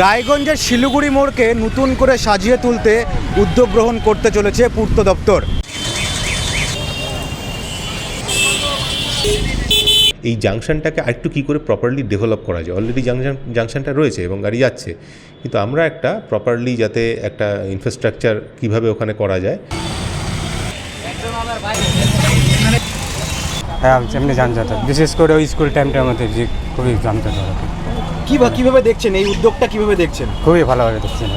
রায়গঞ্জের শিলিগুড়ি মোড়কে নতুন করে সাজিয়ে তুলতে উদ্যোগ গ্রহণ করতে চলেছে পূর্ত দপ্তর এই জাংশনটাকে আরেকটু কী করে প্রপারলি ডেভেলপ করা যায় অলরেডি জাংশন জাংশনটা রয়েছে এবং গাড়ি যাচ্ছে কিন্তু আমরা একটা প্রপারলি যাতে একটা ইনফ্রাস্ট্রাকচার কীভাবে ওখানে করা যায় হ্যাঁ এমনি যানজট হয়। বিশেষ করে ওই স্কুল টাইমটার মধ্যে যে খুবই যানজট হয়। কি বা কীভাবে দেখছেন? এই উদ্যোগটা কীভাবে দেখছেন? খুবই ভালোভাবে দেখছেন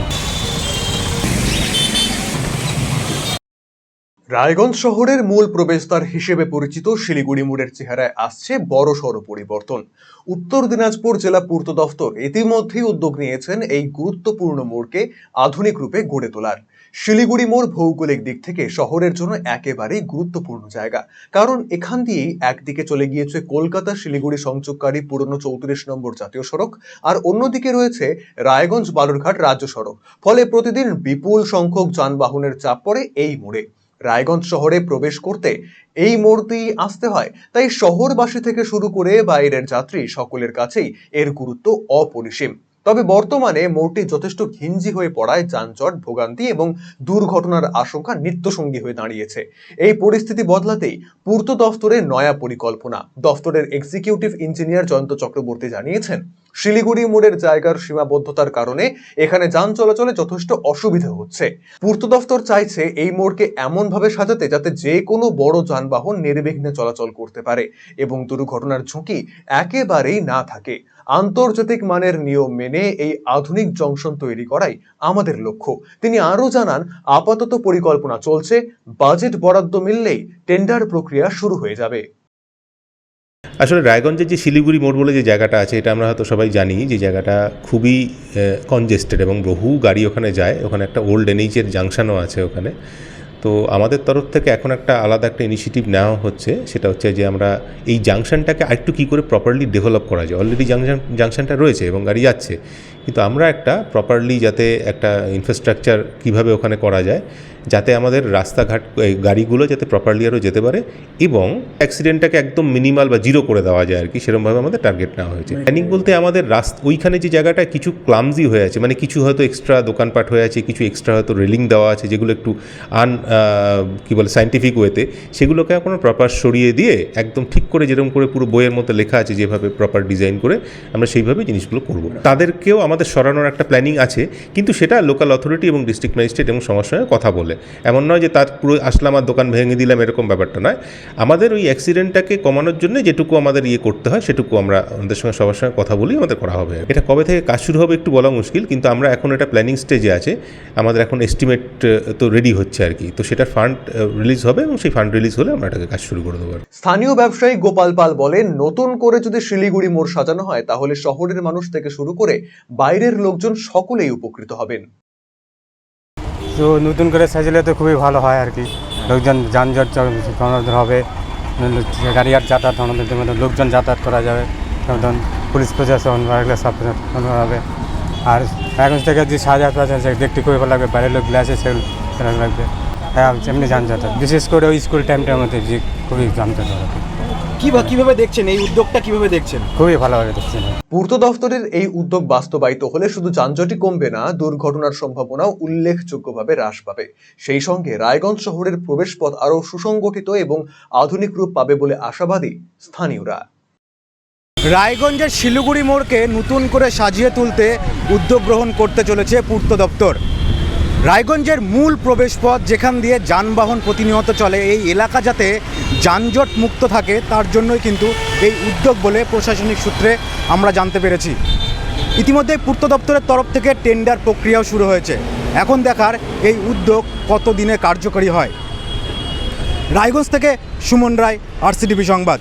রায়গঞ্জ শহরের মূল প্রবেশদ্বার হিসেবে পরিচিত শিলিগুড়ি মোড়ের চেহারায় আসছে বড় সড় পরিবর্তন। উত্তর দিনাজপুর জেলা পূর্ত দফতর ইতিমধ্যেই উদ্যোগ নিয়েছেন এই গুরুত্বপূর্ণ মোড়কে আধুনিক রূপে গড়ে তোলার। শিলিগুড়ি মোড় ভৌগোলিক দিক থেকে শহরের জন্য একেবারেই গুরুত্বপূর্ণ জায়গা। কারণ এখান দিয়েই একদিকে চলে গিয়েছে কলকাতা শিলিগুড়ি সংযোগকারী পুরনো চৌত্রিশ নম্বর জাতীয় সড়ক আর অন্যদিকে রয়েছে রায়গঞ্জ বালুরঘাট রাজ্য সড়ক। ফলে প্রতিদিন বিপুল সংখ্যক যানবাহনের চাপ পড়ে এই মোড়ে। রায়গঞ্জ শহরে প্রবেশ করতে এই মোড় দিয়ে আসতে হয়। তাই শহরবাসী থেকে শুরু করে বাইরের যাত্রী সকলের কাছেই এর গুরুত্ব অপরিসীম। তবে বর্তমানে মোড়টি যথেষ্ট ঘিঞ্জি হয়ে পড়ায় যানজট, ভোগান্তি এবং দুর্ঘটনার আশঙ্কা নিত্যসঙ্গী হয়ে দাঁড়িয়েছে। এই পরিস্থিতি বদলাতেই পূর্ত দফতরের নয়া পরিকল্পনা। দফতরের এক্সিকিউটিভ ইঞ্জিনিয়ার জয়ন্ত চক্রবর্তী জানিয়েছেন শিলিগুড়ি মোড়ের জায়গার সীমাবদ্ধতার কারণে এখানে যান চলাচলে যথেষ্ট অসুবিধা হচ্ছে। পূর্ত দফতর চাইছে এই মোড়কে এমনভাবে সাজাতে যাতে যে কোনো বড় যানবাহন নির্বিঘ্নে চলাচল করতে পারে এবং দুর্ঘটনার ঝুঁকি একেবারেই না থাকে। আন্তর্জাতিক মানের নিয়ম মেনে এই আধুনিক জংশন তৈরি করাই আমাদের লক্ষ্য। তিনি আরও জানান, আপাতত পরিকল্পনা চলছে, বাজেট বরাদ্দ মিললেই টেন্ডার প্রক্রিয়া শুরু হয়ে যাবে। আসলে রায়গঞ্জের যে শিলিগুড়ি মোড় বলে যে জায়গাটা আছে, এটা আমরা হয়তো সবাই জানি যে জায়গাটা খুবই কনজেস্টেড এবং বহু গাড়ি ওখানে যায়। ওখানে একটা ওল্ড এনএইচের জাংশনও আছে ওখানে। তো আমাদের তরফ থেকে এখন একটা আলাদা একটা ইনিশিয়েটিভ নেওয়া হচ্ছে। সেটা হচ্ছে যে আমরা এই জাংশনটাকে আরেকটু কী করে প্রপারলি ডেভেলপ করা যায়। অলরেডি জাংশন জাংশনটা রয়েছে এবং গাড়ি যাচ্ছে। কিন্তু আমরা একটা প্রপারলি যাতে একটা ইনফ্রাস্ট্রাকচার কীভাবে ওখানে করা যায় যাতে আমাদের রাস্তাঘাট গাড়িগুলো যাতে প্রপারলি আরও যেতে পারে এবং অ্যাক্সিডেন্টটাকে একদম মিনিমাল বা জিরো করে দেওয়া যায় আর কি সেরকমভাবে আমাদের টার্গেট নেওয়া হয়েছে। প্ল্যানিং বলতে আমাদের রাস্তা ওইখানে যে জায়গাটা কিছু ক্লামজি হয়ে আছে মানে কিছু হয়তো এক্সট্রা দোকানপাট হয়ে আছে কিছু এক্সট্রা হয়তো রেলিং দেওয়া আছে যেগুলো একটু আন কী বলে সাইন্টিফিক ওয়েতে সেগুলোকে এখন প্রপার সরিয়ে দিয়ে একদম ঠিক করে যেরকম করে পুরো বইয়ের মধ্যে লেখা আছে যেভাবে প্রপার ডিজাইন করে আমরা সেইভাবে জিনিসগুলো করব। তাদেরকেও আমাদের সরানোর একটা প্ল্যানিং আছে, কিন্তু সেটা লোকাল অথরিটি এবং ডিস্ট্রিক্ট ম্যাজিস্ট্রেট এবং সবার সঙ্গে কথা বলে। এমন নয় যে তার পুরো আসলাম আর দোকান ভেঙে দিলাম এরকম ব্যাপারটা নয়। আমাদের ওই অ্যাক্সিডেন্টটাকে কমানোর জন্য যেটুকু আমাদের ইয়ে করতে হয়, সেটুকু আমরা আমাদের সঙ্গে সবার সঙ্গে কথা বলেই আমাদের করা হবে। এটা কবে থেকে কাজ শুরু হবে একটু বলা মুশকিল, কিন্তু আমরা এখন এটা প্ল্যানিং স্টেজে আছে। আমাদের এখন এস্টিমেট তো রেডি হচ্ছে আর কি। তো সেটার ফান্ড রিলিজ হবে এবং সেই ফান্ড রিলিজ হলে আমরা এটাকে কাজ শুরু করে দেবো স্থানীয় ব্যবসায়ী গোপাল পাল বলেন, নতুন করে যদি শিলিগুড়ি মোড় সাজানো হয়, তাহলে শহরের মানুষ থেকে শুরু করে বাইরের লোকজন সকলেই উপকৃত হবেন। তো নতুন করে সাজালে তো খুবই ভালো হয় আর কি। লোকজন যানজট হবে, গাড়ি আর যাতায়াত মধ্যে লোকজন যাতায়াত করা যাবে। যেমন পুলিশ প্রশাসন বা সব হবে। আর এখন থেকে যে সাজা আছে দেখতে খুবই ভালো লাগবে, বাইরের লোক গ্লাসে সেগুলো লাগবে। হ্যাঁ এমনি যানজট। বিশেষ করে ওই স্কুল টাইমটার মধ্যে যে খুবই যানজট হয় আর কি। কি বা কীভাবে দেখছেন এই উদ্যোগটা কীভাবে দেখছেন খুবই ভালোভাবে দেখছি আমি। পূর্ত দফতরের এই উদ্যোগ বাস্তবায়িত হলে শুধু যানজটই কমবে না দুর্ঘটনার সম্ভাবনাও উল্লেখযোগ্যভাবে হ্রাস পাবে সেই সঙ্গে রায়গঞ্জ শহরের প্রবেশপথ আরও সুসংগঠিত এবং আধুনিক রূপ পাবে বলে আশাবাদী স্থানীয়রা রায়গঞ্জের শিলিগুড়ি মোড়কে নতুন করে সাজিয়ে তুলতে উদ্যোগ গ্রহণ করতে চলেছে পূর্ত দপ্তর রায়গঞ্জের মূল প্রবেশপথ যেখান দিয়ে যানবাহন প্রতিনিয়ত চলে, এই এলাকা যাতে যানজট মুক্ত থাকে, তার জন্যই কিন্তু এই উদ্যোগ বলে প্রশাসনিক সূত্রে আমরা জানতে পেরেছি। ইতিমধ্যে পূর্ত দপ্তরের তরফ থেকে টেন্ডার প্রক্রিয়াও শুরু হয়েছে। এখন দেখার এই উদ্যোগ কত দিনে কার্যকরী হয়? রায়গঞ্জ থেকে সুমন রায়, আরসিটিভি সংবাদ।